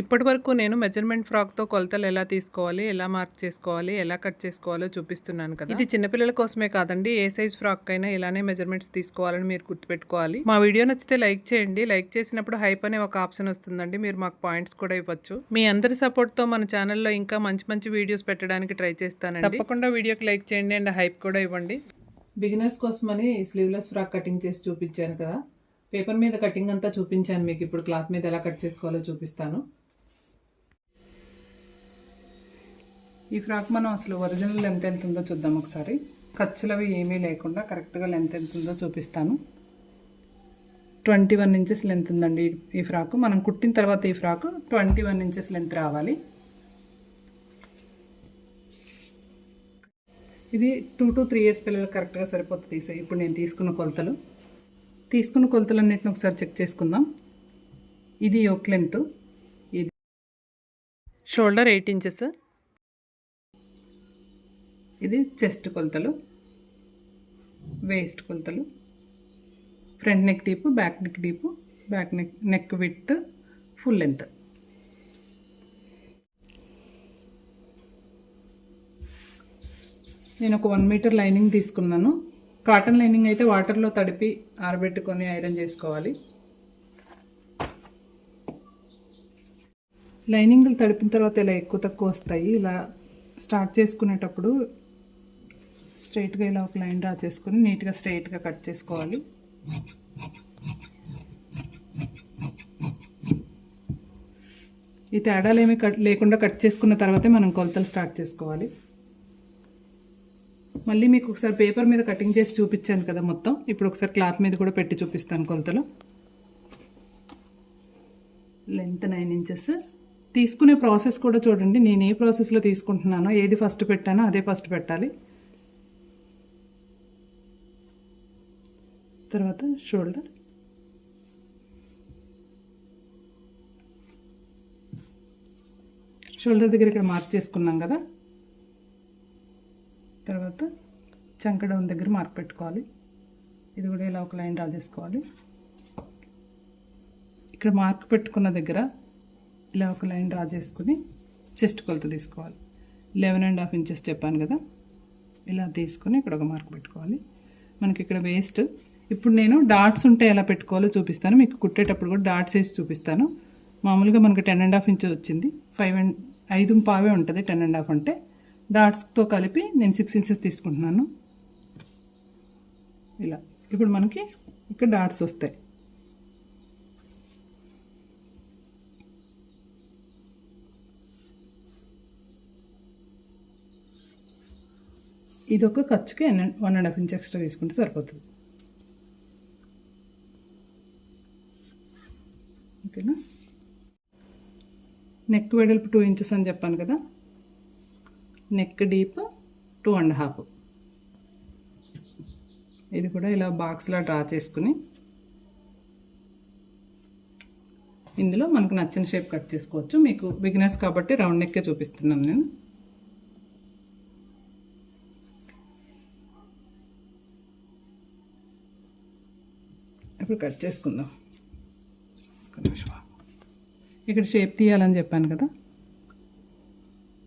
ఇప్పటి వరకు నేను మెజర్మెంట్ ఫ్రాక్తో కొలతలు ఎలా తీసుకోవాలి ఎలా మార్క్ చేసుకోవాలి ఎలా కట్ చేసుకోవాలో చూపిస్తున్నాను కదా. ఇది చిన్నపిల్లల కోసమే కాదండి. ఏ సైజ్ ఫ్రాక్ అయినా ఇలానే మెజర్మెంట్స్ తీసుకోవాలని మీరు గుర్తుపెట్టుకోవాలి. మా వీడియో నచ్చితే లైక్ చేయండి. లైక్ చేసినప్పుడు హైప్ అనే ఒక ఆప్షన్ వస్తుందండి. మీరు మాకు పాయింట్స్ కూడా ఇవ్వచ్చు. మీ అందరి సపోర్ట్తో మన ఛానల్లో ఇంకా మంచి మంచి వీడియోస్ పెట్టడానికి ట్రై చేస్తానండి. తప్పకుండా వీడియోకి లైక్ చేయండి అండ్ హైప్ కూడా ఇవ్వండి. బిగినర్స్ కోసమని స్లీవ్లెస్ ఫ్రాక్ కటింగ్ చేసి చూపించాను కదా. పేపర్ మీద కటింగ్ అంతా చూపించాను మీకు. ఇప్పుడు క్లాత్ మీద ఎలా కట్ చేసుకోవాలో చూపిస్తాను. ఈ ఫ్రాక్ మనం అసలు ఒరిజినల్ లెంత్ ఎంత ఉందో చూద్దాం ఒకసారి. ఖర్చులు అవి ఏమీ లేకుండా కరెక్ట్గా లెంత్ ఎంత ఉందో చూపిస్తాను. ట్వంటీ వన్ ఇంచెస్ లెంత్ ఉందండి ఈ- ఫ్రాక్. మనం కుట్టిన తర్వాత ఈ frock twenty one inches length రావాలి. ఇది టూ టు త్రీ ఇయర్స్ పిల్లలకు కరెక్ట్గా సరిపోతుంది సార్ ఇప్పుడు నేను తీసుకున్న కొలతలు. తీసుకున్న కొలతలన్నిటిని ఒకసారి చెక్ చేసుకుందాం. ఇది యోక్ లెంత్. ఇది షోల్డర్ ఎయిట్ ఇంచెస్. ఇది చెస్ట్ కొలతలు వేస్ట్ కొలతలు front neck deep back neck deep back neck neck with full length నేను ఒక వన్ మీటర్ లైనింగ్ తీసుకున్నాను. కాటన్ లైనింగ్ అయితే వాటర్లో తడిపి ఆరబెట్టుకొని ఐరన్ చేసుకోవాలి. లైనింగ్లు తడిపిన తర్వాత ఇలా ఎక్కువ తక్కువ వస్తాయి. ఇలా స్టార్ట్ చేసుకునేటప్పుడు స్ట్రైట్గా ఇలా ఒక లైన్ డ్రా చేసుకొని నీట్గా స్ట్రైట్గా కట్ చేసుకోవాలి. ఈ తేడాలు ఏమి కట్ లేకుండా కట్ చేసుకున్న తర్వాతే మనం కొలతలు స్టార్ట్ చేసుకోవాలి. మళ్ళీ మీకు ఒకసారి పేపర్ మీద కటింగ్ చేసి చూపించాను కదా మొత్తం. ఇప్పుడు ఒకసారి క్లాత్ మీద కూడా పెట్టి చూపిస్తాను కొలతలు. Length nine inches. తీసుకునే ప్రాసెస్ కూడా చూడండి. నేను ఏ ప్రాసెస్లో తీసుకుంటున్నానో ఏది ఫస్ట్ పెట్టానో అదే ఫస్ట్ పెట్టాలి. తర్వాత షోల్డర్. షోల్డర్ దగ్గర ఇక్కడ మార్క్ చేసుకున్నాం కదా. తర్వాత చంక డౌన్ దగ్గర మార్క్ పెట్టుకోవాలి. ఇది కూడా ఇలా ఒక లైన్ డ్రా చేసుకోవాలి. ఇక్కడ మార్క్ పెట్టుకున్న దగ్గర ఇలా ఒక లైన్ డ్రా చేసుకుని చెస్ట్ కొలత తీసుకోవాలి. లెవెన్ అండ్ హాఫ్ ఇంచెస్ చెప్పాను కదా. ఇలా తీసుకొని ఇక్కడ ఒక మార్క్ పెట్టుకోవాలి. మనకి ఇక్కడ వేస్ట్ ఇప్పుడు నేను డాట్స్ ఉంటే ఎలా పెట్టుకోవాలో చూపిస్తాను. మీకు కుట్టేటప్పుడు కూడా డాట్స్ వేసి చూపిస్తాను. మామూలుగా మనకు టెన్ అండ్ హాఫ్ ఇంచ్ వచ్చింది. ఫైవ్ అండ్ ఐదు పావే ఉంటుంది టెన్ అండ్ హాఫ్ అంటే. డాట్స్తో కలిపి నేను సిక్స్ ఇంచెస్ తీసుకుంటున్నాను. ఇలా. ఇప్పుడు మనకి ఇక్కడ డాట్స్ వస్తాయి. ఇది ఒక ఖర్చుకి one and half inch extra తీసుకుంటే సరిపోతుంది. నెక్ వెడల్పు టూ ఇంచెస్ అని చెప్పాను కదా. Neck deep two and half ఇది కూడా ఇలా బాక్స్లా డ్రా చేసుకుని ఇందులో మనకు నచ్చిన షేప్ కట్ చేసుకోవచ్చు. మీకు బిగినర్స్ కాబట్టి రౌండ్ నెక్కే చూపిస్తున్నాను నేను. ఇప్పుడు కట్ చేసుకుందాం. ఇక్కడ షేప్ తీయాలని చెప్పాను కదా.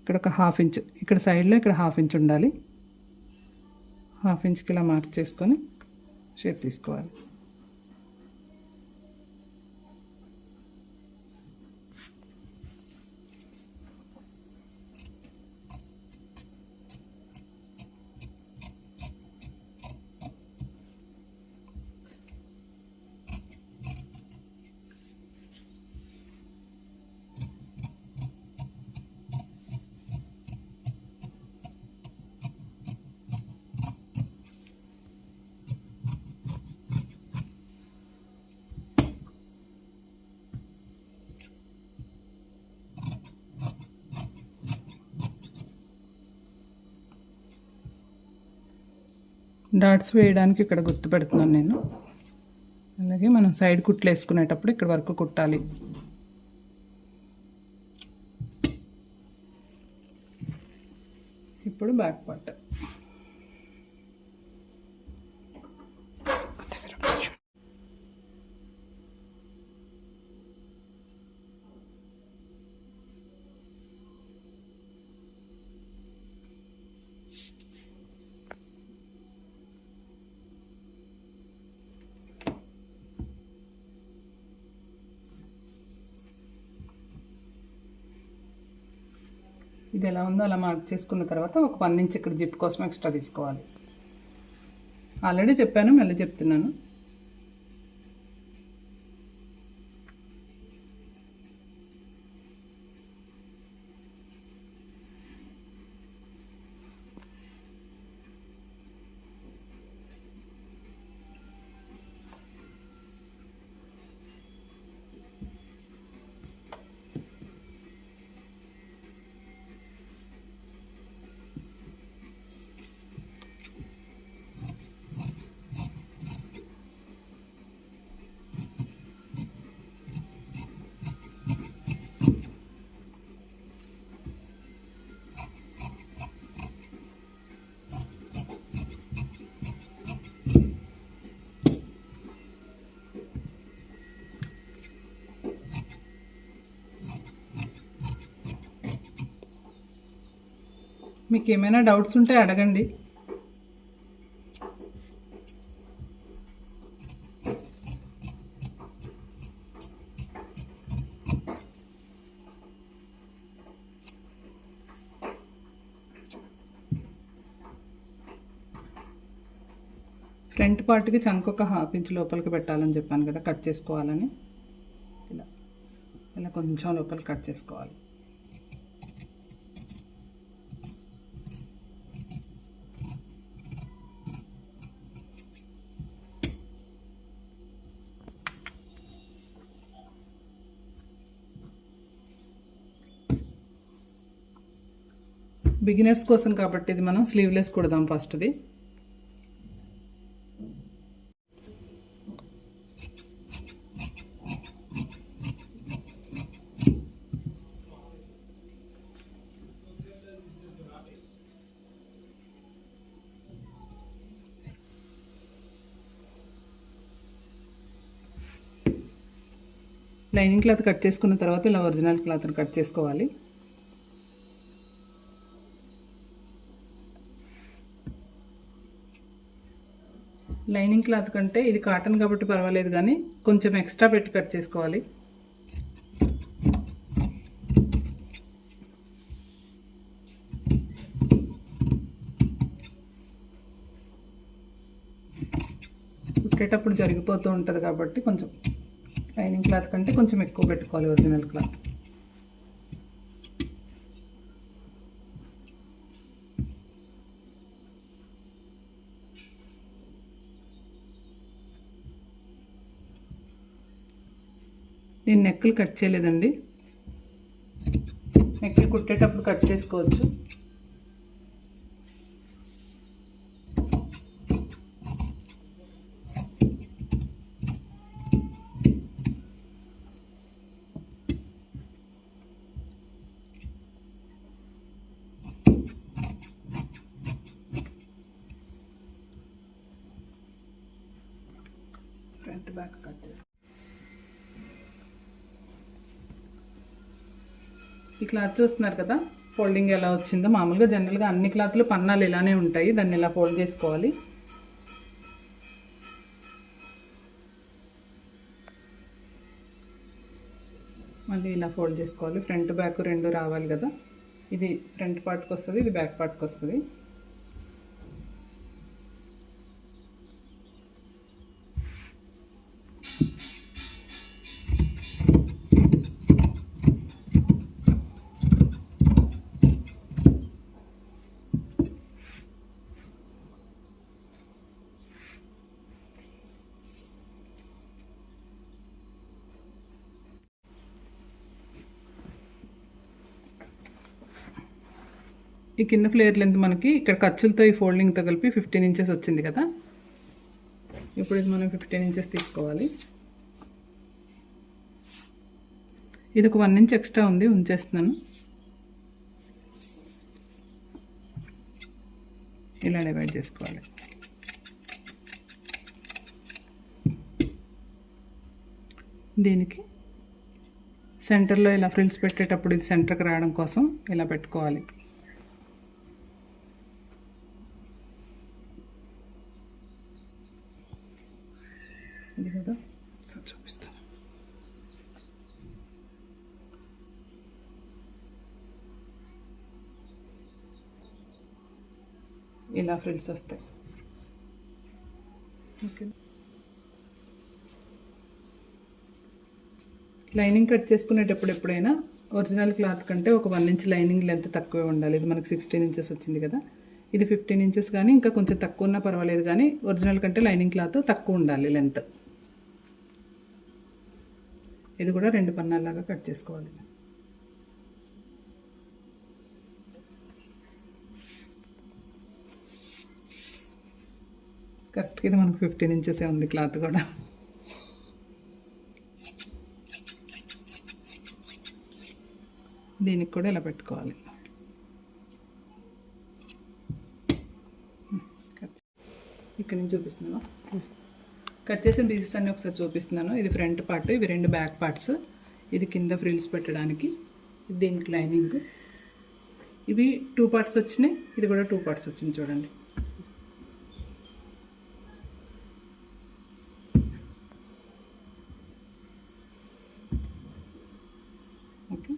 ఇక్కడ ఒక హాఫ్ ఇంచ్ ఇక్కడ సైడ్లో ఇక్కడ హాఫ్ ఇంచ్ ఉండాలి. హాఫ్ ఇంచ్కి ఇలా మార్క్ చేసుకొని షేప్ తీసుకోవాలి. డాట్స్ వేయడానికి ఇక్కడ గుర్తు పెడుతున్నాను నేను. అలాగే మనం సైడ్ కుట్లు వేసుకునేటప్పుడు ఇక్కడ వరకు కుట్టాలి. ఇప్పుడు బ్యాక్ పార్ట్. ఇది ఎలా ఉందో అలా మార్క్ చేసుకున్న తర్వాత ఒక వన్ ఇంచ్ ఇక్కడ జిప్ కోసం ఎక్స్ట్రా తీసుకోవాలి. ఆల్రెడీ చెప్పాను మళ్ళీ చెప్తున్నాను. మీకు ఏమైనా డౌట్స్ ఉంటే అడగండి. ఫ్రంట్ పార్ట్కి చంకొక హాఫ్ ఇంచ్ లోపలికి పెట్టాలని చెప్పాను కదా కట్ చేసుకోవాలని. ఇలా ఇలా కొంచెం లోపలికి కట్ చేసుకోవాలి. బిగినర్స్ కోసం కాబట్టి ఇది మనం స్లీవ్లెస్ కుడదాం ఫస్ట్ది. లైనింగ్ క్లాత్ కట్ చేసుకున్న తర్వాత ఇలా ఒరిజినల్ క్లాత్ని కట్ చేసుకోవాలి. లైనింగ్ క్లాత్ కంటే ఇది కాటన్ కాబట్టి పర్వాలేదు కానీ కొంచెం ఎక్స్ట్రా పెట్టి కట్ చేసుకోవాలి. కుట్టేటప్పుడు జరిగిపోతూ ఉంటుంది కాబట్టి కొంచెం లైనింగ్ క్లాత్ కంటే కొంచెం ఎక్కువ పెట్టుకోవాలి ఒరిజినల్ క్లాత్. నేను నెక్కులు కట్ చేయలేదండి. నెక్కులు కుట్టేటప్పుడు కట్ చేసుకోవచ్చు. ఫ్రంట్ బ్యాక్ కట్ చేసుకో ఈ క్లాత్ చూస్తున్నారు కదా? ఫోల్డింగ్ ఎలా వచ్చిందో మామూలుగా జనరల్గా అన్ని క్లాత్లు పన్నాలు ఇలానే ఉంటాయి. దాన్ని ఇలా ఫోల్డ్ చేసుకోవాలి. మళ్ళీ ఇలా ఫోల్డ్ చేసుకోవాలి. ఫ్రంట్ బ్యాక్ రెండు రావాలి కదా? ఇది ఫ్రంట్ పార్ట్కి వస్తుంది ఇది బ్యాక్ పార్ట్కి వస్తుంది. ఈ కింద ఫ్లేర్ లెంత్ మనకి ఇక్కడ ఖర్చులతో ఈ ఫోల్డింగ్తో కలిపి ఫిఫ్టీన్ ఇంచెస్ వచ్చింది కదా. ఇప్పుడు ఇది మనం ఫిఫ్టీన్ ఇంచెస్ తీసుకోవాలి. ఇది ఒక వన్ ఇంచ్ ఎక్స్ట్రా ఉంది ఉంచేస్తున్నాను. ఇలా డివైడ్ చేసుకోవాలి. దీనికి సెంటర్లో ఇలా ఫ్రిల్స్ పెట్టేటప్పుడు ఇది సెంటర్కి రావడం కోసం ఇలా పెట్టుకోవాలి ఇది కదా సార్ చూపిస్తాను ఇలా ఫ్రిల్స్ వస్తాయి ఓకే లైనింగ్ కట్ చేసుకునేటప్పుడు ఎప్పుడైనా ఒరిజినల్ క్లాత్ కంటే ఒక వన్ ఇంచ్ లైనింగ్ లెంత్ తక్కువే ఉండాలి. ఇది మనకి సిక్స్టీన్ ఇంచెస్ వచ్చింది కదా. ఇది ఫిఫ్టీన్ ఇంచెస్ కానీ ఇంకా కొంచెం తక్కువ ఉన్నా పర్వాలేదు కానీ ఒరిజినల్ కంటే లైనింగ్ క్లాత్ తక్కువ ఉండాలి లెంత్ ఇది కూడా రెండు పన్నాల్లాగా కట్ చేసుకోవాలి. కరెక్ట్గా ఇది మనకు ఫిఫ్టీన్ ఇంచెసే ఉంది క్లాత్ కూడా. దీనికి కూడా ఇలా పెట్టుకోవాలి. ఇక్కడ నుంచి చూపిస్తున్నాను. కట్ చేసిన పీసెస్ అన్ని ఒకసారి చూపిస్తున్నాను. ఇది ఫ్రంట్ పార్ట్ ఇవి రెండు బ్యాక్ పార్ట్స్. ఇది కింద ఫ్రిల్స్ పెట్టడానికి దీనికి లైనింగ్. ఇవి టూ పార్ట్స్ వచ్చినాయి ఇది కూడా టూ పార్ట్స్ వచ్చింది చూడండి ఓకే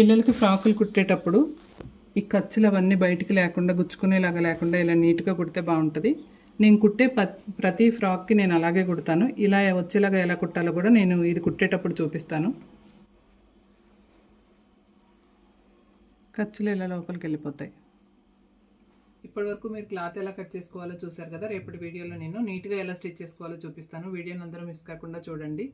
పిల్లలకి ఫ్రాకులు కుట్టేటప్పుడు ఈ ఖర్చులు అవన్నీ బయటికి లేకుండా గుచ్చుకునేలాగా లేకుండా ఇలా నీట్గా కుడితే బాగుంటుంది. నేను కుట్టే ప్రతి ఫ్రాక్కి నేను అలాగే కుడతాను. ఇలా వచ్చేలాగా ఎలా కుట్టాలో కూడా నేను ఇది కుట్టేటప్పుడు చూపిస్తాను. ఖర్చులు ఇలా లోపలికి వెళ్ళిపోతాయి? ఇప్పటివరకు మీరు క్లాత్ ఎలా కట్ చేసుకోవాలో చూసారు కదా రేపటి వీడియోలో నేను నీట్గా ఎలా స్టిచ్ చేసుకోవాలో చూపిస్తాను. వీడియోని అందరూ మిస్ కాకుండా చూడండి.